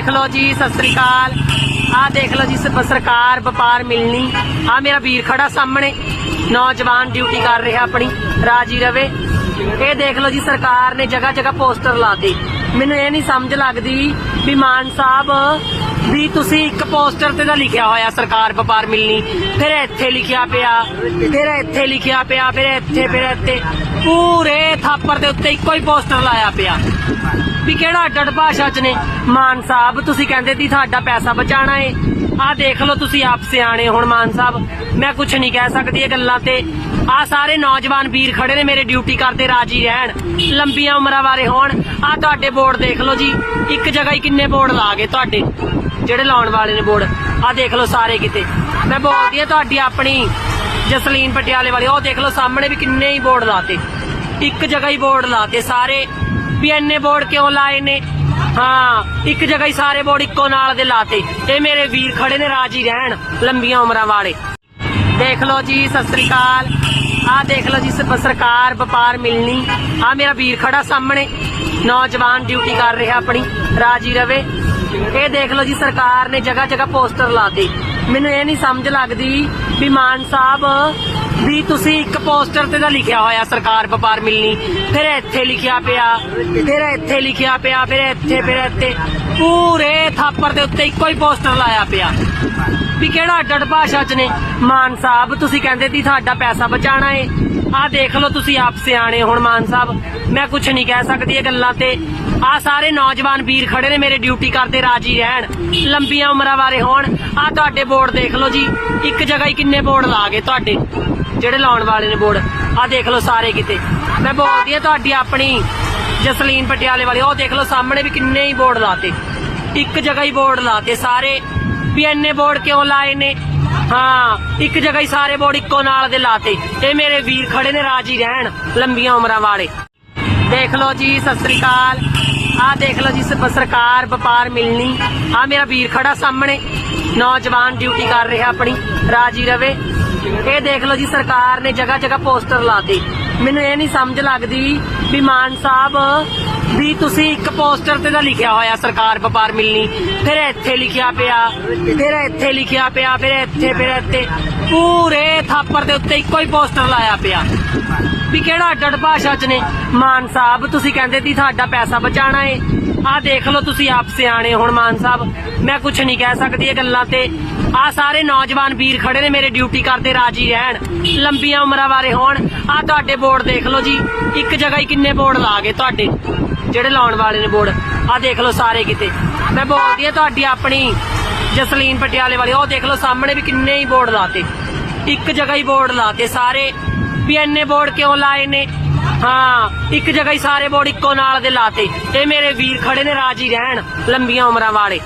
ਦੇਖ ਲਓ ਜੀ, ਸਤਿ ਸ੍ਰੀ ਅਕਾਲ। ਆ ਦੇਖ ਲਓ ਜੀ ਸਰਕਾਰ ਵਪਾਰ ਮਿਲਣੀ। ਆ ਮੇਰਾ ਵੀਰ ਖੜਾ ਸਾਹਮਣੇ। ਨੌਜਵਾਨ ਡਿਊਟੀ ਕਰ ਰਿਹਾ ਆਪਣੀ, ਰਾਜੀ ਰਵੇ। ਇਹ ਦੇਖ ਲਓ ਜੀ, ਸਰਕਾਰ ਨੇ ਜਗ੍ਹਾ ਜਗ੍ਹਾ ਪੋਸਟਰ ਲਾਤੇ ਮੈਨੂੰ ਇਹ ਨਹੀਂ ਸਮਝ ਲੱਗਦੀ ਵੀ ਮਾਨ ਸਾਹਿਬ, ਵੀ ਤੁਸੀਂ ਇੱਕ ਪੋਸਟਰ ਤੇ ਤਾਂ ਲਿਖਿਆ ਹੋਇਆ ਸਰਕਾਰ ਵਪਾਰ ਮਿਲਣੀ। ਫਿਰ ਇੱਥੇ ਲਿਖਿਆ ਪਿਆ, ਫਿਰ ਇੱਥੇ ਲਿਖਿਆ ਪਿਆ, ਫਿਰ ਇੱਥੇ ਫਿਰ ਇੱਥੇ। ਪੂਰੇ ਥਾਪਰ ਦੇ ਉੱਤੇ ਇੱਕੋ ਹੀ ਪੋਸਟਰ ਲਾਇਆ ਪਿਆ। ਵੀ ਕਿਹੜਾ ਅੱਡ ਅੱਡ ਭਾਸ਼ਾ ਚ ਨੇ? ਮਾਨ ਸਾਹਿਬ, ਤੁਸੀਂ ਕਹਿੰਦੇ ਸੀ ਤੁਹਾਡਾ ਪੈਸਾ ਬਚਾਣਾ ਏ। ਆਹ ਦੇਖ ਲਓ ਤੁਸੀਂ ਆਪ ਸਿਆਣੇ ਹੁਣ ਮਾਨ ਸਾਹਿਬ। ਮੈਂ ਕੁਝ ਨਹੀਂ ਕਹਿ ਸਕਦੀ ਇਹ ਗੱਲਾਂ ਤੇ। ਆਹ ਸਾਰੇ ਨੌਜਵਾਨ ਵੀਰ ਖੜੇ ਨੇ ਮੇਰੇ ਡਿਊਟੀ ਕਰਦੇ ਰਾਜੀ ਰਹਿਣ। ਲੰਬੀਆਂ ਉਮਰਾਂ ਬਾਰੇ ਹੋਣ। ਆਹ ਤੁਹਾਡੇ ਬੋਰਡ ਦੇਖ ਲਓ ਜੀ। ਇੱਕ ਜਗ੍ਹਾ ਹੀ ਕਿੰਨੇ ਬੋਰਡ ਲਾ ਗਏ ਤੁਹਾਡੇ। ਜਿਹੜੇ ਲਾਉਣ ਵਾਲੇ ਨੇ ਬੋਰਡ। ਆਹ ਦੇਖ ਲਓ ਸਾਰੇ ਕਿਤੇ। ਮੈਂ ਬੋਲਦੀ ਆ ਤੁਹਾਡੀ ਆਪਣੀ ਜਸਲੀਨ ਪਟਿਆਲੇ ਵਾਲੀ। ਉਹ ਦੇਖ ਲਓ ਸਾਹਮਣੇ ਵੀ ਕਿੰਨੇ ਹੀ ਬੋਰਡ ਲਾਤੇ। ਇੱਕ ਜਗ੍ਹਾ ਹੀ ਬੋਰਡ ਲਾਤੇ ਸਾਰੇ। ਵੀ ਇੰਨੇ ਬੋਰਡ ਕਿਉਂ ਲਾਏ ਨੇ? ਹਾਂ, ਇੱਕ ਜਗ੍ਹਾ ਹੀ ਸਾਰੇ ਬੋਰਡ ਇੱਕੋ ਨਾਲ ਦੇ ਲਾਤੇ। ਇਹ ਮੇਰੇ ਵੀਰ ਖੜੇ ਨੇ, ਰਾਜੀ ਰਹਿਣ, ਲੰਬੀਆਂ ਉਮਰਾਂ ਵਾਲੇ। ਦੇਖ ਲਓ ਜੀ, ਸਤਿ ਸ੍ਰੀ ਅਕਾਲ। ਆ ਦੇਖ ਲਓ ਜੀ ਸਰਕਾਰ, ਵਪਾਰ ਮਿਲਣੀ। ਆ ਮੇਰਾ ਵੀਰ ਖੜਾ ਸਾਹਮਣੇ। ਨੌਜਵਾਨ ਡਿਊਟੀ ਕਰ ਰਿਹਾ ਆਪਣੀ, ਰਾਜੀ ਰਵੇ। ਇਹ ਦੇਖ ਲਓ ਜੀ, ਸਰਕਾਰ ਨੇ ਜਗ੍ਹਾ ਜਗ੍ਹਾ ਪੋਸਟਰ ਲਾਤੇ। ਮੈਨੂੰ ਇਹ ਨਹੀਂ ਸਮਝ ਲੱਗਦੀ ਵੀ ਮਾਨ ਸਾਹਿਬ ਵੀ ਤੁਸੀਂ ਇੱਕ ਪੋਸਟਰ ਤੇ ਤਾਂ ਲਿਖਿਆ ਹੋਇਆ ਸਰਕਾਰ ਵਪਾਰ ਮਿਲਣੀ, ਫਿਰ ਇੱਥੇ ਲਿਖਿਆ ਪਿਆ, ਫਿਰ ਇੱਥੇ ਲਿਖਿਆ ਪਿਆ, ਫਿਰ ਇੱਥੇ ਫਿਰ ਇੱਥੇ। ਪੂਰੇ ਥਾਪਰ ਦੇ ਉੱਤੇ ਇੱਕੋ ਹੀ ਪੋਸਟਰ ਲਾਇਆ ਪਿਆ। ਵੀ ਕਿਹੜਾ ਅੱਡ ਭਾਸ਼ਾ ਚ ਨੇ? ਮਾਨ ਸਾਹਿਬ, ਤੁਸੀਂ ਕਹਿੰਦੇ ਸੀ ਤੁਹਾਡਾ ਪੈਸਾ ਬਚਾਣਾ ਏ। ਆਹ ਦੇਖ ਲਓ ਤੁਸੀਂ ਆਪ ਸਿਆਣੇ ਹੁਣ ਮਾਨ ਸਾਹਿਬ। ਮੈਂ ਕੁਝ ਨਹੀਂ ਕਹਿ ਸਕਦੀ ਇਹ ਗੱਲਾਂ ਤੇ। ਆਹ ਸਾਰੇ ਨੌਜਵਾਨ ਵੀਰ ਖੜੇ ਨੇ ਮੇਰੇ ਡਿਊਟੀ ਕਰਦੇ ਰਾਜੀ ਰਹਿਣ। ਲੰਬੀਆਂ ਉਮਰਾਂ ਬਾਰੇ ਹੋਣ। ਆਹ ਤੁਹਾਡੇ ਬੋਰਡ ਦੇਖ ਲਓ ਜੀ। ਇੱਕ ਜਗ੍ਹਾ ਹੀ ਕਿੰਨੇ ਬੋਰਡ ਲਾ ਗਏ ਤੁਹਾਡੇ। ਜਿਹੜੇ ਲਾਉਣ ਵਾਲੇ ਨੇ ਬੋਰਡ। ਆਹ ਦੇਖ ਲਓ ਸਾਰੇ ਕਿਤੇ। ਮੈਂ ਬੋਲਦੀ ਆ ਤੁਹਾਡੀ ਆਪਣੀ ਜਸਲੀਨ ਪਟਿਆਲੇ ਵਾਲੇ, ਉਹ ਦੇਖ ਲਓ ਸਾਹਮਣੇ ਵੀ ਕਿੰਨੇ ਹੀ ਬੋਰਡ ਲਾਤੇ। ਇੱਕ ਜਗ੍ਹਾ ਹੀ ਬੋਰਡ ਲਾਤੇ ਸਾਰੇ, ਵੀ ਇੰਨੇ ਬੋਰਡ ਕਿਉਂ ਲਾਏ ਨੇ? ਹਾਂ, ਇੱਕ ਜਗ੍ਹਾ ਹੀ ਸਾਰੇ ਬੋਰਡ ਇੱਕੋ ਨਾਲ ਦੇ ਲਾਤੇ। ਇਹ ਮੇਰੇ ਵੀਰ ਖੜੇ ਨੇ, ਰਾਜੀ ਰਹਿਣ, ਲੰਬੀਆਂ ਉਮਰਾਂ ਵਾਲੇ। ਦੇਖ ਲਓ ਜੀ, ਸਤਿ ਸ੍ਰੀ ਅਕਾਲ। ਆ ਦੇਖ ਲਓ ਜੀ ਸਰਕਾਰ ਵਪਾਰ ਮਿਲਣੀ। ਆ ਮੇਰਾ ਵੀਰ ਖੜਾ ਸਾਹਮਣੇ। ਨੌਜਵਾਨ ਡਿਊਟੀ ਕਰ ਰਿਹਾ ਆਪਣੀ, ਰਾਜੀ ਰਵੇ। ਇਹ ਦੇਖ ਲਓ ਜੀ, ਸਰਕਾਰ ਨੇ ਜਗ੍ਹਾ ਜਗ੍ਹਾ ਪੋਸਟਰ ਲਾਤੇ। ਮੈਨੂੰ ਇਹ ਨਹੀਂ ਸਮਝ ਲੱਗਦੀ ਵੀ ਮਾਨ ਸਾਹਿਬ, ਵੀ ਤੁਸੀਂ ਇੱਕ ਪੋਸਟਰ ਤੇ ਤਾਂ ਲਿਖਿਆ ਹੋਇਆ ਸਰਕਾਰ ਵਪਾਰ ਮਿਲਣੀ, ਫਿਰ ਇੱਥੇ ਲਿਖਿਆ ਪਿਆ, ਫਿਰ ਇੱਥੇ ਲਿਖਿਆ ਪਿਆ, ਫਿਰ ਇੱਥੇ ਫਿਰ ਇੱਥੇ, ਪੂਰੇ ਥਾਪਰ ਦੇ ਉੱਤੇ ਇੱਕੋ ਹੀ ਪੋਸਟਰ ਲਾਇਆ ਪਿਆ। ਵੀ ਕਿਹੜਾ ਅੱਡ ਅੱਡ ਭਾਸ਼ਾ ਚ ਨੇ? ਮਾਨ ਸਾਹਿਬ, ਤੁਸੀਂ ਕਹਿੰਦੇ ਸੀ ਸਾਡਾ ਪੈਸਾ ਬਚਾਣਾ ਏ। ਆਹ ਦੇਖ ਲਓ ਤੁਸੀਂ ਆਪ ਸਿਆਣੇ ਹੁਣ ਮਾਨ ਸਾਹਿਬ, ਮੈਂ ਕੁਝ ਨਹੀਂ ਕਹਿ ਸਕਦੀ ਇਹ ਗੱਲਾਂ ਤੇ। ਆਹ ਸਾਰੇ ਨੌਜਵਾਨ ਵੀਰ ਖੜੇ ਨੇ ਮੇਰੇ ਡਿਊਟੀ ਕਰਦੇ ਰਾਜੀ ਰਹਿਣ, ਲੰਬੀਆਂ ਉਮਰਾਂ ਬਾਰੇ ਹੋਣ। ਆਹ ਤੁਹਾਡੇ ਬੋਰਡ ਦੇਖ ਲਓ ਜੀ, ਇੱਕ ਜਗ੍ਹਾ ਹੀ ਕਿੰਨੇ ਬੋਰਡ ਲਾ ਗਏ ਤੁਹਾਡੇ, ਜਿਹੜੇ ਲਾਉਣ ਵਾਲੇ ਨੇ ਬੋਰਡ। ਆਹ ਦੇਖ ਲਓ ਸਾਰੇ ਕਿਤੇ। ਮੈਂ ਬੋਲਦੀ ਆ ਤੁਹਾਡੀ ਆਪਣੀ ਜਸਲੀਨ ਪਟਿਆਲੇ ਵਾਲੇ, ਉਹ ਦੇਖ ਲਓ ਸਾਹਮਣੇ ਵੀ ਕਿੰਨੇ ਹੀ ਬੋਰਡ ਲਾਤੇ। ਇੱਕ ਜਗ੍ਹਾ ਹੀ ਬੋਰਡ ਲਾਤੇ ਸਾਰੇ, ਵੀ ਇੰਨੇ ਬੋਰਡ ਕਿਉਂ ਲਾਏ ਨੇ? ਹਾਂ, ਇੱਕ ਜਗ੍ਹਾ ਹੀ ਸਾਰੇ ਬੋਰਡ ਇੱਕੋ ਨਾਲ ਦੇ ਲਾਤੇ। ਇਹ ਮੇਰੇ ਵੀਰ ਖੜੇ ਨੇ, ਰਾਜੀ ਰਹਿਣ, ਲੰਬੀਆਂ ਉਮਰਾਂ ਵਾਲੇ।